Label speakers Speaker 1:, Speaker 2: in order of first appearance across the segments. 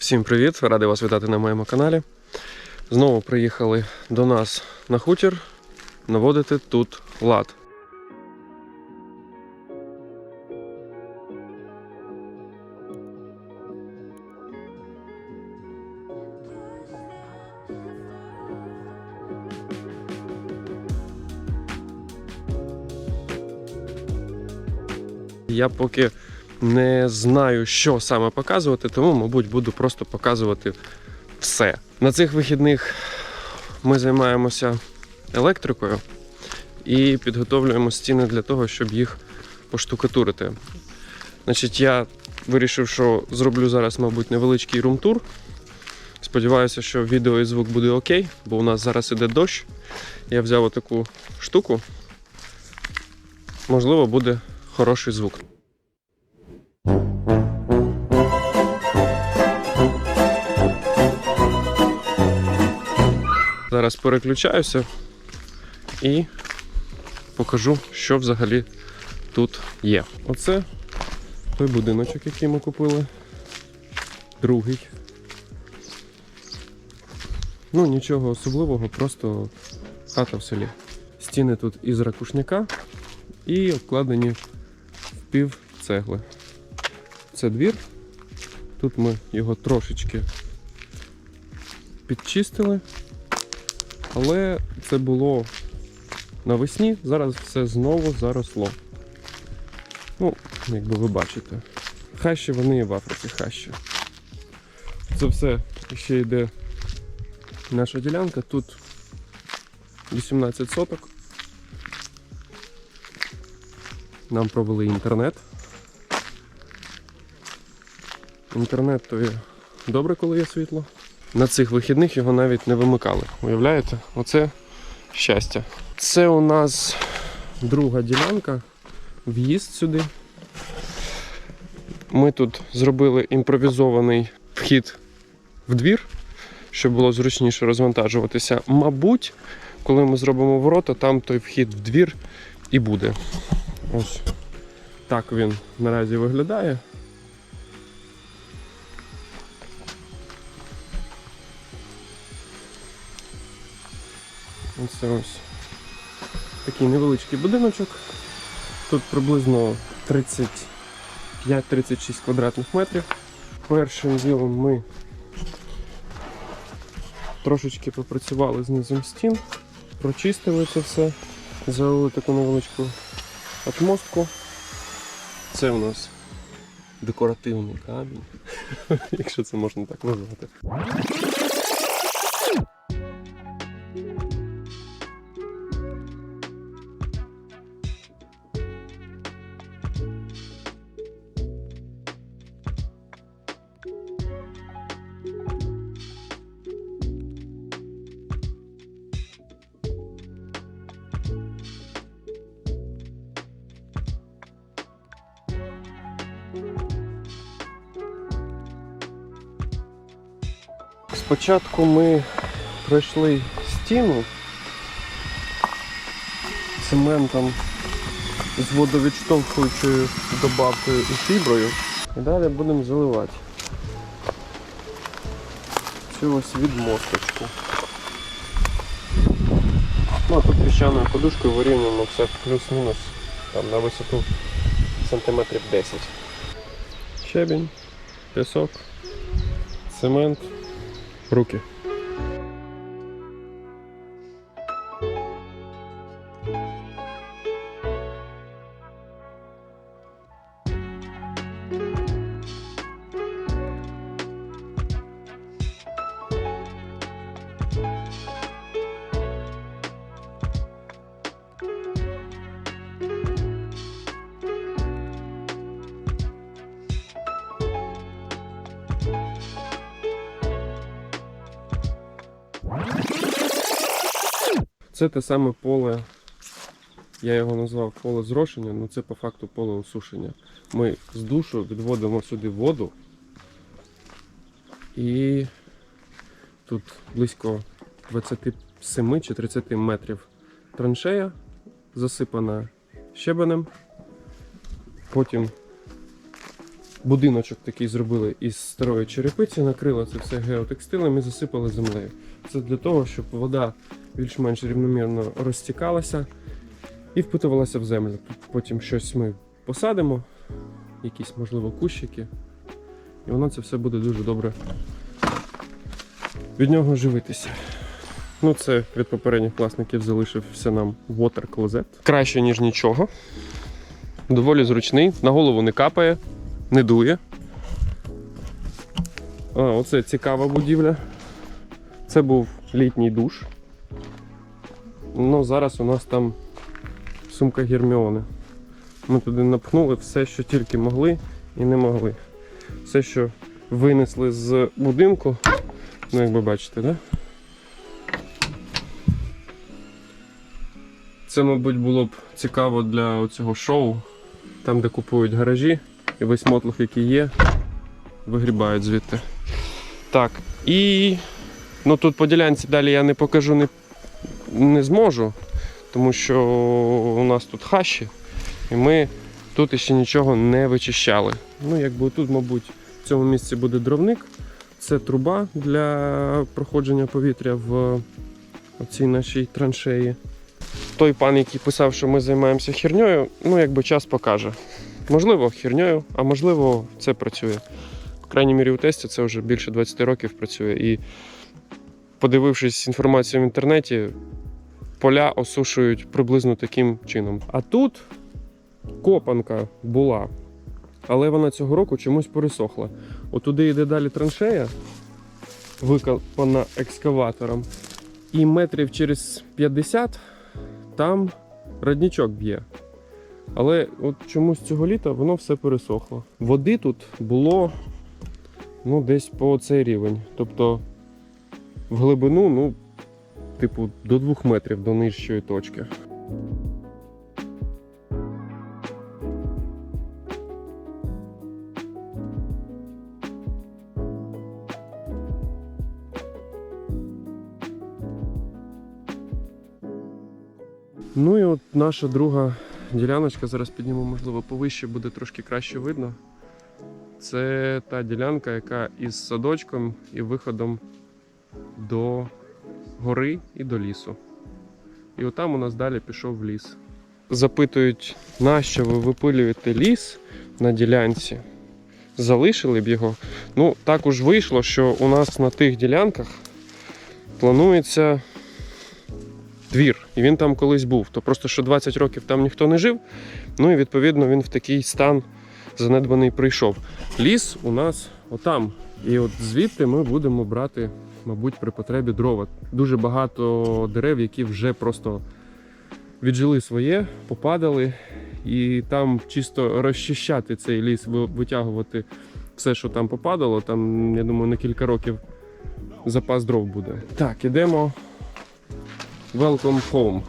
Speaker 1: Всім привіт! Радий вас вітати на моєму каналі. Знову приїхали до нас на хутір наводити тут лад. Я поки не знаю, що саме показувати, тому, мабуть, буду просто показувати все. На цих вихідних ми займаємося електрикою і підготовлюємо стіни для того, щоб їх поштукатурити. Значить, я вирішив, що зроблю зараз, мабуть, невеличкий румтур. Сподіваюся, що відео і звук буде окей, бо у нас зараз іде дощ. Я взяв отаку штуку. Можливо, буде хороший звук. Зараз переключаюся і покажу, що взагалі тут є. Оце той будиночок, який ми купили. Другий. Ну, нічого особливого, просто хата в селі. Стіни тут із ракушняка і обкладені в пів цегли. Це двір. Тут ми його трошечки підчистили. Але це було навесні, зараз все знову заросло. Ну, якби ви бачите. Хащі вони і в Африці хащі. Це все ще йде наша ділянка. Тут 18 соток. Нам провели інтернет. Інтернет то є добре, коли є світло. На цих вихідних його навіть не вимикали. Уявляєте? Оце щастя. Це у нас друга ділянка, в'їзд сюди. Ми тут зробили імпровізований вхід в двір, щоб було зручніше розвантажуватися. Мабуть, коли ми зробимо ворота, там той вхід в двір і буде. Ось так він наразі виглядає. Ось ось такий невеличкий будиночок. Тут приблизно 35-36 квадратних метрів. Першим ділом ми трошечки попрацювали з низом стін, прочистили це все, залили таку невеличку отмостку. Це у нас декоративний камінь, якщо це можна так назвати. Спочатку ми пройшли стіну цементом з водовідштовхуючою добавкою і фіброю. І далі будемо заливати цю ось відмосточку. Ну а тут піщаною подушкою вирівнюємо все плюс-мінус на висоту сантиметрів 10. Щебінь, пісок, цемент руки. Це те саме поле, я його назвав поле зрошення, але це по факту поле осушення. Ми з душу відводимо сюди воду і тут близько 27 чи 30 метрів траншея засипана щебенем. Потім будиночок такий зробили із старої черепиці, накрили це все геотекстилем і засипали землею. Це для того, щоб вода більш-менш рівномірно розтікалася і впитувалася в землю. Потім щось ми посадимо, якісь, можливо, кущики, і воно це все буде дуже добре від нього живитися. Ну, це від попередніх власників залишився нам water closet. Краще, ніж нічого. Доволі зручний, на голову не капає, не дує. А, оце цікава будівля. Це був літній душ. Ну, зараз у нас там сумка Герміони. Ми туди напхнули все, що тільки могли і не могли. Все, що винесли з будинку, ну, як ви бачите, да? Це, мабуть, було б цікаво для цього шоу, там, де купують гаражі, і весь мотлух, який є, вигрібають звідти. Так, і ну, тут по ділянці далі я не покажу не, не зможу, тому що у нас тут хащі, і ми тут ще нічого не вичищали. Ну, якби тут, мабуть, в цьому місці буде дровник. Це труба для проходження повітря в цій нашій траншеї. Той пан, який писав, що ми займаємося херньою, ну якби час покаже. Можливо, херньою, а можливо, це працює. По крайній мірі, у тесті це вже більше 20 років працює. І подивившись інформацію в інтернеті, поля осушують приблизно таким чином. А тут копанка була, але вона цього року чомусь пересохла. Отуди йде далі траншея, викопана екскаватором. І метрів через 50 там родничок б'є. Але от чомусь цього літа воно все пересохло. Води тут було ну, десь по цей рівень. Тобто в глибину, ну, типу, до 2 метрів до нижчої точки. Ну і от наша друга діляночка, зараз підніму, можливо, повище буде трошки краще видно. Це та ділянка, яка із садочком і виходом до гори і до лісу. І отам у нас далі пішов ліс. Запитують, нащо ви випилюєте ліс на ділянці? Залишили б його. Ну, так уж вийшло, що у нас на тих ділянках планується двір, і він там колись був. То просто що 20 років там ніхто не жив. Ну і відповідно він в такий стан занедбаний прийшов. Ліс у нас отам. І от звідти ми будемо брати, мабуть, при потребі дрова. Дуже багато дерев, які вже просто віджили своє, попадали. І там чисто розчищати цей ліс, витягувати все, що там попадало. Там, я думаю, на кілька років запас дров буде. Так, ідемо Welcome home.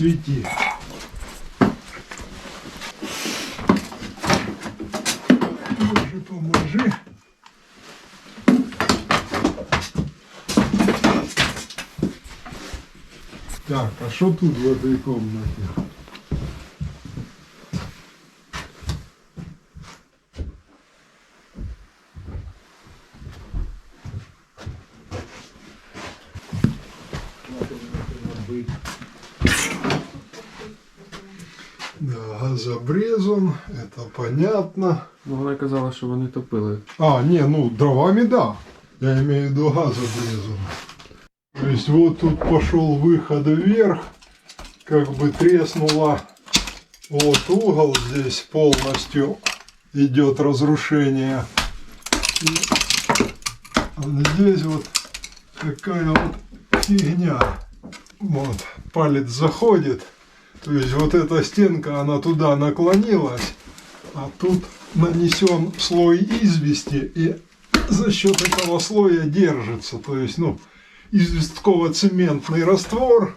Speaker 2: Посвети. Поможи, поможи. Так, а что тут в этой комнате? Это понятно.
Speaker 1: Ну, вона казала, що вони топили.
Speaker 2: А, не, ну дровами да. Я имею в виду газ обрезан. То есть вот тут пошел выход вверх, как бы треснула вот угол здесь полностью идет разрушение. И здесь вот такая вот фигня. Вот, палец заходит. То есть вот эта стенка, она туда наклонилась, а тут нанесен слой извести и за счет этого слоя держится. То есть, ну, известково-цементный раствор.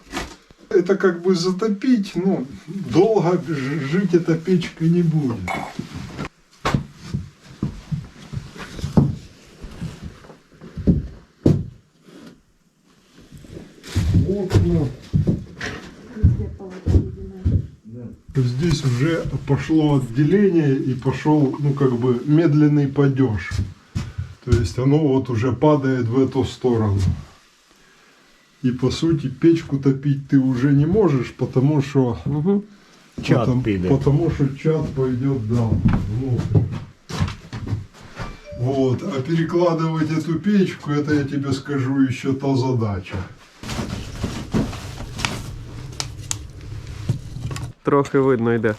Speaker 2: Это как бы затопить, ну, долго жить эта печка не будет. Окна. Здесь уже пошло отделение и пошел, ну, как бы медленный падеж. То есть оно вот уже падает в эту сторону. И по сути печку топить ты уже не можешь, потому что
Speaker 1: Угу.
Speaker 3: Чад
Speaker 2: потому, потому что чат пойдет да, внутрь. Вот, а перекладывать эту печку, это я тебе скажу еще та задача.
Speaker 1: Трохи видно йде.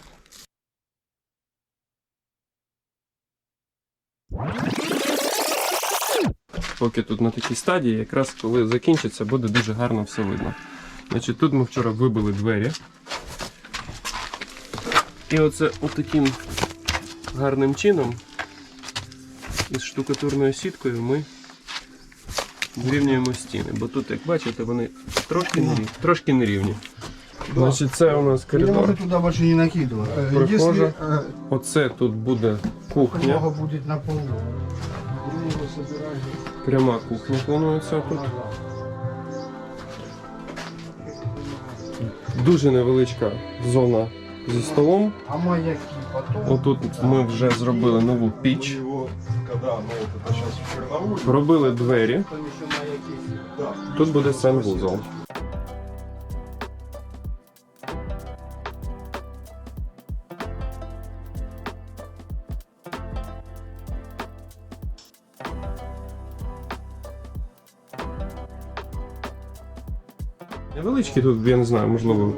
Speaker 1: Поки тут на такій стадії, якраз коли закінчиться, буде дуже гарно все видно. Значить, тут ми вчора вибили двері. І оце отаким гарним чином із штукатурною сіткою ми вирівнюємо стіни. Бо тут, як бачите, вони трошки нерівні. Трошки нерівні. Значить, це у нас
Speaker 3: Или
Speaker 1: коридор.
Speaker 3: может туда больше не накидывать.
Speaker 2: Э,
Speaker 1: Прихожа.
Speaker 2: Если э,
Speaker 1: Оце тут буде кухня.
Speaker 3: Много будет на полу.
Speaker 1: Пряма кухня планується тут. Дуже невеличка зона зі столом.
Speaker 3: А маяки потом.
Speaker 1: Отут ми вже зробили нову
Speaker 2: у
Speaker 1: піч,
Speaker 2: него, когда, ну вот это сейчас в Черновую,
Speaker 1: робили двері.
Speaker 3: Там еще маяки.
Speaker 2: да,
Speaker 1: Тут буде санвузол. Невеличкий тут, я не знаю, можливо,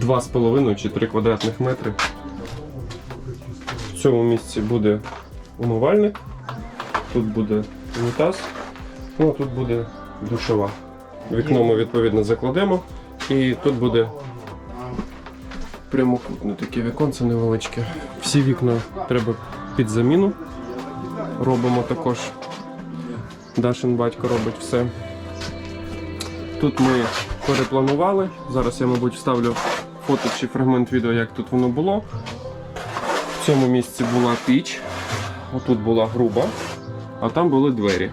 Speaker 1: 2,5 чи 3 квадратних метри. В цьому місці буде умивальник, тут буде унітаз, ну а тут буде душова. Вікно ми відповідно закладемо, і тут буде прямокутне таке віконце невеличке. Всі вікна треба під заміну. Робимо також. Дашин батько робить все. Тут ми перепланували. Зараз я, мабуть, вставлю фото чи фрагмент відео, як тут воно було. В цьому місці була піч, отут була груба, а там були двері.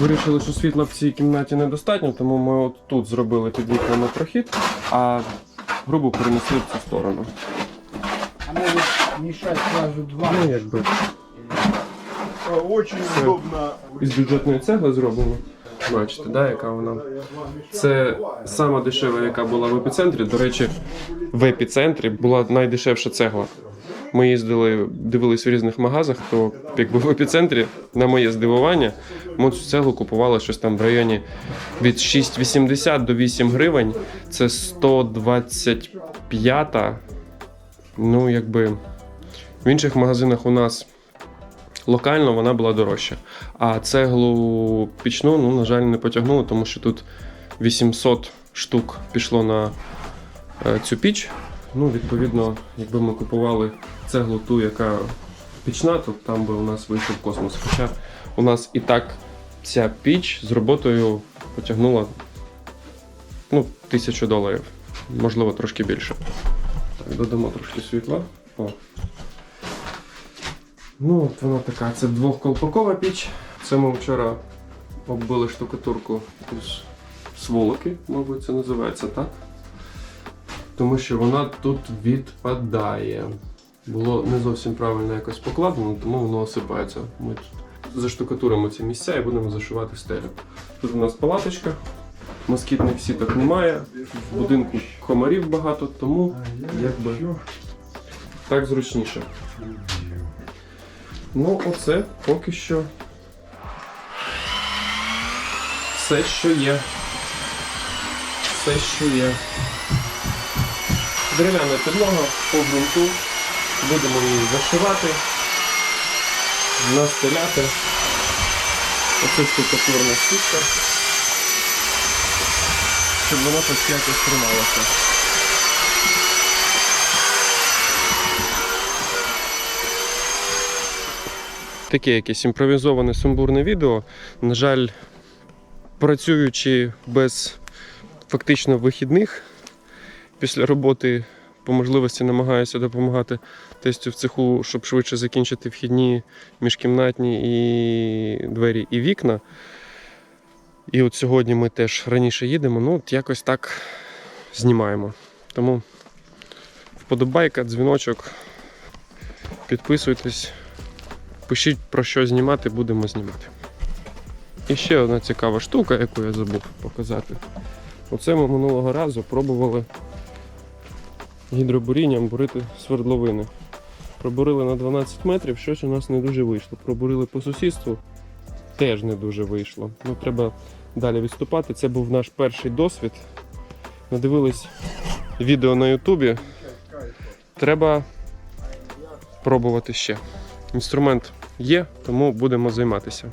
Speaker 1: Вирішили, що світла в цій кімнаті недостатньо, тому ми от тут зробили під вікнами прохід, а грубу перенесли в цю сторону.
Speaker 3: А может мешать сразу два.
Speaker 1: Ну, якби
Speaker 2: очень
Speaker 1: Всё.
Speaker 2: удобно.
Speaker 1: із бюджетної цегли зроблено. Бачите, да, яка вона. Це сама дешева, яка була в епіцентрі. До речі, в епіцентрі була найдешевша цегла. Ми їздили, дивились в різних магазах, то якби в епіцентрі, на моє здивування, ми цю цеглу купували щось там в районі від 6,80 до 8 гривень. Це 125. Ну, якби в інших магазинах у нас локально вона була дорожча. А цеглу пічну, ну, на жаль, не потягнули, тому що тут 800 штук пішло на е, цю піч. Ну, відповідно, якби ми купували цеглу ту, яка пічна, то там би у нас вийшов космос. Хоча у нас і так ця піч з роботою потягнула ну, тисячу доларів, можливо, трошки більше. Так, додамо трошки світла. О. Ну, от вона така. Це двохколпакова піч. Це ми вчора оббили штукатурку з сволоки, мабуть, це називається так. Тому що вона тут відпадає. Було не зовсім правильно якось покладено, тому воно осипається. Ми тут заштукатуримо ці місця і будемо зашивати стелю. Тут у нас палаточка, москітних сіток немає, в будинку комарів багато, тому якби так зручніше. Ну, оце поки що все, що є. Все, що є. Дерев'яна підлога по ґрунту. Будемо її зашивати, настеляти. Оце штукатурна сітка. Щоб воно хоч якось трималося. Таке якесь імпровізоване сумбурне відео. На жаль, працюючи без фактично вихідних. Після роботи по можливості намагаюся допомагати тестю в цеху, щоб швидше закінчити вхідні міжкімнатні і двері і вікна. І от сьогодні ми теж раніше їдемо, ну от якось так знімаємо. Тому вподобайка, дзвіночок, підписуйтесь, пишіть про що знімати, будемо знімати. І ще одна цікава штука, яку я забув показати. Оце ми минулого разу пробували гідробурінням бурити свердловини. Пробурили на 12 метрів, щось у нас не дуже вийшло. Пробурили по сусідству, теж не дуже вийшло. Ну, треба далі відступати. Це був наш перший досвід. Надивились відео на Ютубі. Треба пробувати ще. Інструмент є, тому будемо займатися.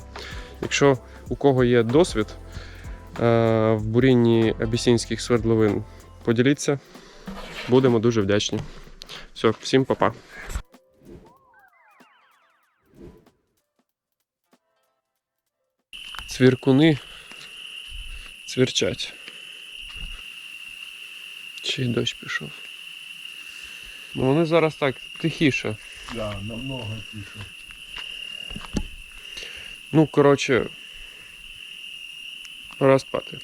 Speaker 1: Якщо у кого є досвід е, в бурінні абісінських свердловин, поділіться. Будемо дуже вдячні. Все, всім па-па. Цвіркуни цвірчать. Чи дощ пішов. Ну вони зараз так тихіше.
Speaker 2: Да, намного тише.
Speaker 1: Ну, коротше, пора спати.